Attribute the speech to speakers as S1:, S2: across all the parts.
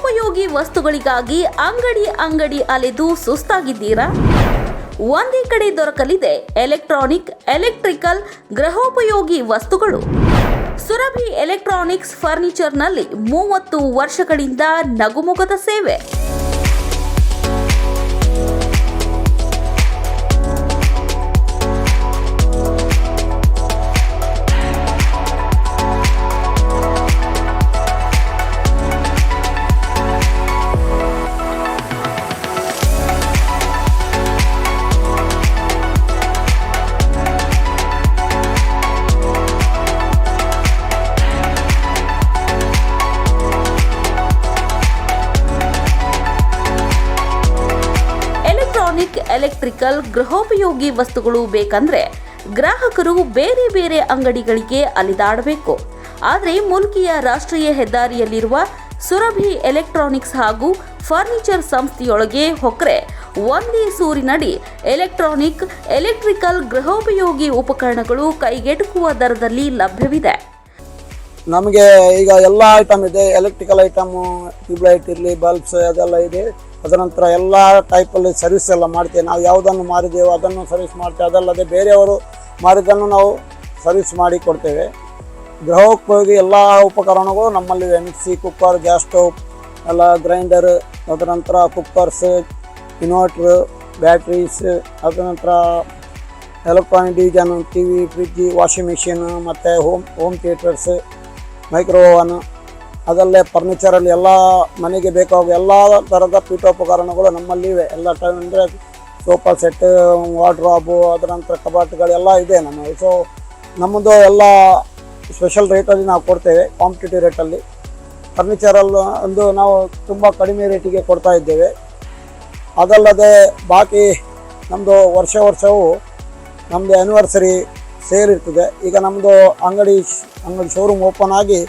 S1: ಗೃಹೋಪಯೋಗಿ ವಸ್ತುಗಳಿಗಾಗಿ ಅಂಗಡಿ ಅಂಗಡಿ ಅಲೆದು ಸುಸ್ತಾಗಿದ್ದೀರಾ? ಒಂದೇ ಕಡೆ ದೊರಕಲಿದೆ ಎಲೆಕ್ಟ್ರಾನಿಕ್, ಎಲೆಕ್ಟ್ರಿಕಲ್, ಗೃಹೋಪಯೋಗಿ ವಸ್ತುಗಳು. ಸುರಭಿ ಎಲೆಕ್ಟ್ರಾನಿಕ್ಸ್ ಫರ್ನಿಚರ್ನಲ್ಲಿ ಮೂವತ್ತು ವರ್ಷಗಳಿಂದ ನಗುಮುಖದ ಸೇವೆ. ಎಲೆಕ್ಟ್ರಿಕಲ್ ಗೃಹೋಪಯೋಗಿ ವಸ್ತುಗಳು ಬೇಕಂದ್ರೆ ಗ್ರಾಹಕರು ಬೇರೆ ಬೇರೆ ಅಂಗಡಿಗಳಿಗೆ ಅಲಿದಾಡಬೇಕು. ಆದರೆ ಮುಲ್ಕಿಯ ರಾಷ್ಟ್ರೀಯ ಹೆದ್ದಾರಿಯಲ್ಲಿರುವ ಸುರಭಿ ಎಲೆಕ್ಟ್ರಾನಿಕ್ಸ್ ಹಾಗೂ ಫರ್ನಿಚರ್ ಸಂಸ್ಥೆಯೊಳಗೆ ಹೊಕ್ರೆ ಒಂದೇ ಸೂರಿನಡಿ ಎಲೆಕ್ಟ್ರಾನಿಕ್, ಎಲೆಕ್ಟ್ರಿಕಲ್ ಗೃಹೋಪಯೋಗಿ ಉಪಕರಣಗಳು ಕೈಗೆಟುಕುವ ದರದಲ್ಲಿ ಲಭ್ಯವಿದೆ.
S2: ನಮಗೆ ಈಗ ಎಲ್ಲ ಐಟಮ್ ಇದೆ. ಎಲೆಕ್ಟ್ರಿಕಲ್ ಐಟಮು ಟ್ಯೂಬ್ಲೈಟ್ ಇರಲಿ ಬಲ್ಬ್ಸ್ ಅದೆಲ್ಲ ಇದೆ. ಅದರ ನಂತರ ಎಲ್ಲ ಟೈಪಲ್ಲಿ ಸರ್ವಿಸ್ ಎಲ್ಲ ಮಾಡ್ತೇವೆ. ನಾವು ಯಾವುದನ್ನು ಮಾರಿದ್ದೇವೋ ಅದನ್ನು ಸರ್ವಿಸ್ ಮಾಡ್ತೇವೆ. ಅದಲ್ಲದೆ ಬೇರೆಯವರು ಮಾರಿದ್ದನ್ನು ನಾವು ಸರ್ವಿಸ್ ಮಾಡಿ ಕೊಡ್ತೇವೆ. ಗೃಹೋಪಯೋಗಿ ಎಲ್ಲ ಉಪಕರಣಗಳು ನಮ್ಮಲ್ಲಿ ಮಿಕ್ಸಿ ಕುಕ್ಕರ್ ಗ್ಯಾಸ್ ಸ್ಟವ್ ಎಲ್ಲ ಗ್ರೈಂಡರ್ ಅದರ ನಂತರ ಕುಕ್ಕರ್ಸ್ ಇನ್ವರ್ಟ್ರ್ ಬ್ಯಾಟ್ರೀಸ್ ಅದರ electronic division T V fridge washing machine ಮತ್ತು home home theatres micro oven ಅದಲ್ಲೇ ಫರ್ನಿಚರಲ್ಲಿ ಎಲ್ಲ ಮನೆಗೆ ಬೇಕಾಗುವ ಎಲ್ಲ ಥರದ ಪೀಠೋಪಕರಣಗಳು ನಮ್ಮಲ್ಲಿವೆ ಎಲ್ಲ ಟೈಮ್ ಅಂದರೆ ಸೋಫಾ ಸೆಟ್ ವಾರ್ಡ್ರಾಬು ಅದರ ನಂತರ ಕಬಾಟ್ಗಳೆಲ್ಲ ಇದೆ ನಮ್ಮ ಸೊ ನಮ್ಮದು ಎಲ್ಲ ಸ್ಪೆಷಲ್ ರೇಟಲ್ಲಿ ನಾವು ಕೊಡ್ತೇವೆ ಕಾಂಪಿಟೇಟಿವ್ ರೇಟಲ್ಲಿ ಫರ್ನಿಚರಲ್ಲಿ ಒಂದು ನಾವು ತುಂಬ ಕಡಿಮೆ ರೇಟಿಗೆ ಕೊಡ್ತಾ ಇದ್ದೇವೆ. ಅದಲ್ಲದೆ ಬಾಕಿ ನಮ್ಮದು ವರ್ಷ ವರ್ಷವೂ ನಮ್ಮದು ಆ್ಯನಿವರ್ಸರಿ ಸೇಲ್ ಇರ್ತದೆ ಈಗ ನಮ್ಮದು ಅಂಗಡಿ ಅಂಗಡಿ ಶೋರೂಮ್ ಓಪನ್ ಆಗಿ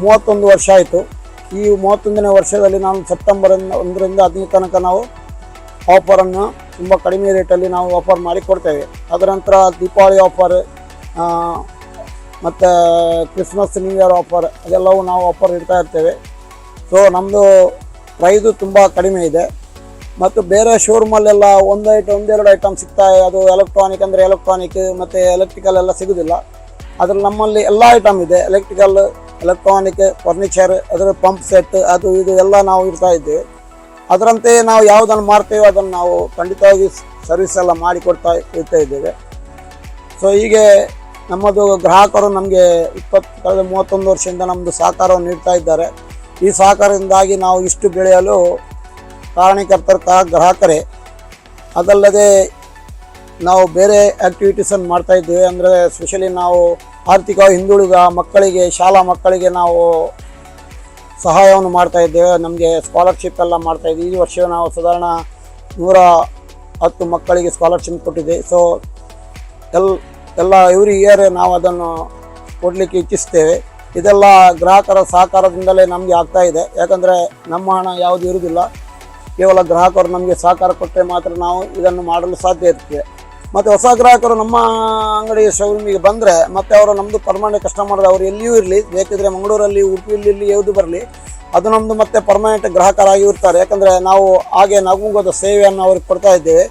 S2: ಮೂವತ್ತೊಂದು ವರ್ಷ ಆಯಿತು. ಈ ಮೂವತ್ತೊಂದನೇ ವರ್ಷದಲ್ಲಿ ನಾನು ಸೆಪ್ಟೆಂಬರ್ ಒಂದರಿಂದ ಹದಿನೈದು ತನಕ ನಾವು ಆಫರನ್ನು ತುಂಬ ಕಡಿಮೆ ರೇಟಲ್ಲಿ ನಾವು ಆಫರ್ ಮಾಡಿ ಕೊಡ್ತೇವೆ. ಅದರ ನಂತರ ದೀಪಾವಳಿ ಆಫರ್ ಮತ್ತು ಕ್ರಿಸ್ಮಸ್ ನ್ಯೂ ಇಯರ್ ಆಫರ್ ಅದೆಲ್ಲವೂ ನಾವು ಆಫರ್ ಇಡ್ತಾ ಇರ್ತೇವೆ. ಸೊ ನಮ್ಮದು ಪ್ರೈಸು ತುಂಬ ಕಡಿಮೆ ಇದೆ. ಮತ್ತು ಬೇರೆ ಶೋರೂಮಲ್ಲೆಲ್ಲ ಒಂದು ಐಟಮ್ ಒಂದೆರಡು ಐಟಮ್ ಸಿಗ್ತಾ ಅದು ಎಲೆಕ್ಟ್ರಾನಿಕ್ ಅಂದರೆ ಎಲೆಕ್ಟ್ರಾನಿಕ್ ಮತ್ತು ಎಲೆಕ್ಟ್ರಿಕಲ್ ಎಲ್ಲ ಸಿಗೋದಿಲ್ಲ. ಅದರಲ್ಲಿ ನಮ್ಮಲ್ಲಿ ಎಲ್ಲ ಐಟಮ್ ಇದೆ. ಎಲೆಕ್ಟ್ರಿಕಲ್ ಎಲೆಕ್ಟ್ರಾನಿಕ್ ಫರ್ನಿಚರ್ ಅದರ ಪಂಪ್ ಸೆಟ್ ಅದು ಇದು ಎಲ್ಲ ನಾವು ಇರ್ತಾ ಇದ್ದೇವೆ ಅದರಂತೆ ನಾವು ಯಾವುದನ್ನು ಮಾಡ್ತೇವೆ ಅದನ್ನು ನಾವು ಖಂಡಿತವಾಗಿ ಸರ್ವಿಸ್ ಎಲ್ಲ ಮಾಡಿಕೊಡ್ತಾ ಇರ್ತಾ ಇದ್ದೇವೆ. ಸೊ ಹೀಗೆ ನಮ್ಮದು ಗ್ರಾಹಕರು ನಮಗೆ ಇಪ್ಪತ್ತು, ಕಳೆದ ಮೂವತ್ತೊಂದು ವರ್ಷದಿಂದ ನಮ್ಮದು ಸಹಕಾರವನ್ನು ನೀಡ್ತಾ ಇದ್ದಾರೆ. ಈ ಸಹಕಾರದಿಂದಾಗಿ ನಾವು ಇಷ್ಟು ಬೆಳೆಯಲು ಕಾರಣೀಕರ್ತರ ಗ್ರಾಹಕರೇ, ಅದಲ್ಲದೆ ನಾವು ಬೇರೆ ಆ್ಯಕ್ಟಿವಿಟೀಸನ್ನು ಮಾಡ್ತಾ ಇದ್ದೇವೆ. ಅಂದರೆ ಸ್ಪೆಷಲಿ ನಾವು ಆರ್ಥಿಕವಾಗಿ ಹಿಂದುಳಿದ ಮಕ್ಕಳಿಗೆ, ಶಾಲಾ ಮಕ್ಕಳಿಗೆ ನಾವು ಸಹಾಯವನ್ನು ಮಾಡ್ತಾ ಇದ್ದೇವೆ. ನಮಗೆ ಸ್ಕಾಲರ್ಶಿಪ್ ಎಲ್ಲ ಮಾಡ್ತಾ ಇದ್ದೀವಿ. ಈ ವರ್ಷ ನಾವು ಸಾಧಾರಣ ನೂರ ಹತ್ತು ಮಕ್ಕಳಿಗೆ ಸ್ಕಾಲರ್ಶಿಪ್ ಕೊಟ್ಟಿದೆ. ಸೊ ಎಲ್, ಎಲ್ಲ ಎವ್ರಿ ಇಯರ್ ನಾವು ಅದನ್ನು ಕೊಡಲಿಕ್ಕೆ ಇಚ್ಛಿಸ್ತೇವೆ. ಇದೆಲ್ಲ ಗ್ರಾಹಕರ ಸಹಕಾರದಿಂದಲೇ ನಮಗೆ ಆಗ್ತಾ ಇದೆ. ಯಾಕಂದರೆ ನಮ್ಮ ಹಣ ಯಾವುದು ಇರುವುದಿಲ್ಲ. ಕೇವಲ ಗ್ರಾಹಕರು ನಮಗೆ ಸಹಕಾರ ಕೊಟ್ಟರೆ ಮಾತ್ರ ನಾವು ಇದನ್ನು ಮಾಡಲು ಸಾಧ್ಯ ಇರ್ತದೆ. ಮತ್ತು ಹೊಸ ಗ್ರಾಹಕರು ನಮ್ಮ ಅಂಗಡಿ ಶೋರೂಮಿಗೆ ಬಂದರೆ, ಮತ್ತೆ ಅವರು ನಮ್ಮದು ಪರ್ಮನೆಂಟ್ ಕಸ್ಟಮರ್ ಅವರು ಎಲ್ಲಿಯೂ ಇರಲಿ. ಬೇಕಿದ್ರೆ ಮಂಗಳೂರಲ್ಲಿ, ಉಡುಪಿಯಲ್ಲಿ ಯಾವುದು ಬರಲಿ, ಅದು ನಮ್ಮದು ಮತ್ತೆ ಪರ್ಮನೆಂಟ್ ಗ್ರಾಹಕರಾಗಿ ಇರ್ತಾರೆ. ಯಾಕಂದರೆ ನಾವು ಹಾಗೆ ನಗುಂಗದ ಸೇವೆಯನ್ನು ಅವ್ರಿಗೆ ಕೊಡ್ತಾ ಇದ್ದೇವೆ.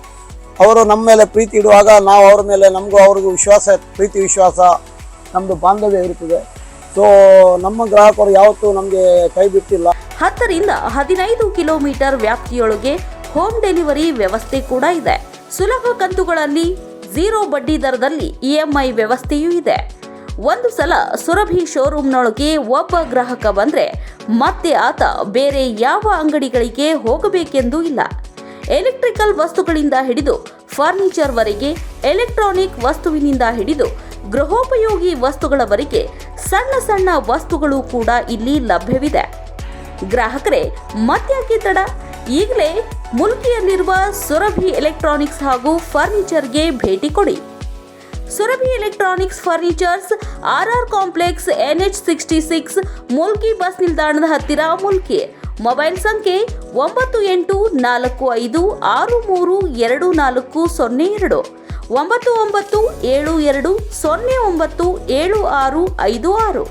S2: ಅವರು ನಮ್ಮ ಮೇಲೆ ಪ್ರೀತಿ ಇಡುವಾಗ ನಾವು ಅವ್ರ ಮೇಲೆ ನಮಗೂ ಅವ್ರಿಗೂ ವಿಶ್ವಾಸ, ಪ್ರೀತಿ ವಿಶ್ವಾಸ ನಮ್ಮದು ಬಾಂಧವ್ಯ ಇರುತ್ತದೆ. ಸೊ ನಮ್ಮ ಗ್ರಾಹಕರು ಯಾವತ್ತೂ ನಮಗೆ ಕೈ ಬಿಟ್ಟಿಲ್ಲ.
S1: ಹತ್ತರಿಂದ ಹದಿನೈದು ಕಿಲೋಮೀಟರ್ ವ್ಯಾಪ್ತಿಯೊಳಗೆ ಹೋಮ್ ಡೆಲಿವರಿ ವ್ಯವಸ್ಥೆ ಕೂಡ ಇದೆ. ಸುಲಭ ಕಂತುಗಳಲ್ಲಿ ಝೀರೋ ಬಡ್ಡಿ ದರದಲ್ಲಿ ಇಎಂಐ ವ್ಯವಸ್ಥೆಯೂ ಇದೆ. ಒಂದು ಸಲ ಸುರಭಿ ಶೋರೂಮ್ನೊಳಗೆ ಒಬ್ಬ ಗ್ರಾಹಕ ಬಂದರೆ ಮತ್ತೆ ಆತ ಬೇರೆ ಯಾವ ಅಂಗಡಿಗಳಿಗೆ ಹೋಗಬೇಕೆಂದೂ ಇಲ್ಲ. ಎಲೆಕ್ಟ್ರಿಕಲ್ ವಸ್ತುಗಳಿಂದ ಹಿಡಿದು ಫರ್ನಿಚರ್ವರೆಗೆ ಎಲೆಕ್ಟ್ರಾನಿಕ್ ವಸ್ತುವಿನಿಂದ ಹಿಡಿದು ಗೃಹೋಪಯೋಗಿ ವಸ್ತುಗಳವರೆಗೆ ಸಣ್ಣ ಸಣ್ಣ ವಸ್ತುಗಳು ಕೂಡ ಇಲ್ಲಿ ಲಭ್ಯವಿದೆ. ಗ್ರಾಹಕರೇ ಮತ್ಯಾಕೆ ತಡ? ಈಗಲೇ ಮುಲ್ಕಿಯಲ್ಲಿರುವ ಸುರಭಿ ಎಲೆಕ್ಟ್ರಾನಿಕ್ಸ್ ಹಾಗೂ ಫರ್ನಿಚರ್ಗೆ ಭೇಟಿ ಕೊಡಿ. Surabhi electronics furnitures R R complex NH sixty six, Mulki bus ನಿಲ್ದಾಣದ ಹತ್ತಿರ ಮುಲ್ಕಿ. ಮೊಬೈಲ್ ಸಂಖ್ಯೆ ಒಂಬತ್ತು ಎಂಟು ನಾಲ್ಕು ಐದು ಆರು ಮೂರು ಎರಡು ನಾಲ್ಕು ಸೊನ್ನೆ ಎರಡು. ಒಂಬತ್ತು ಒಂಬತ್ತು ಏಳು ಎರಡು ಸೊನ್ನೆ ಒಂಬತ್ತು ಏಳು ಆರು ಐದು ಆರು.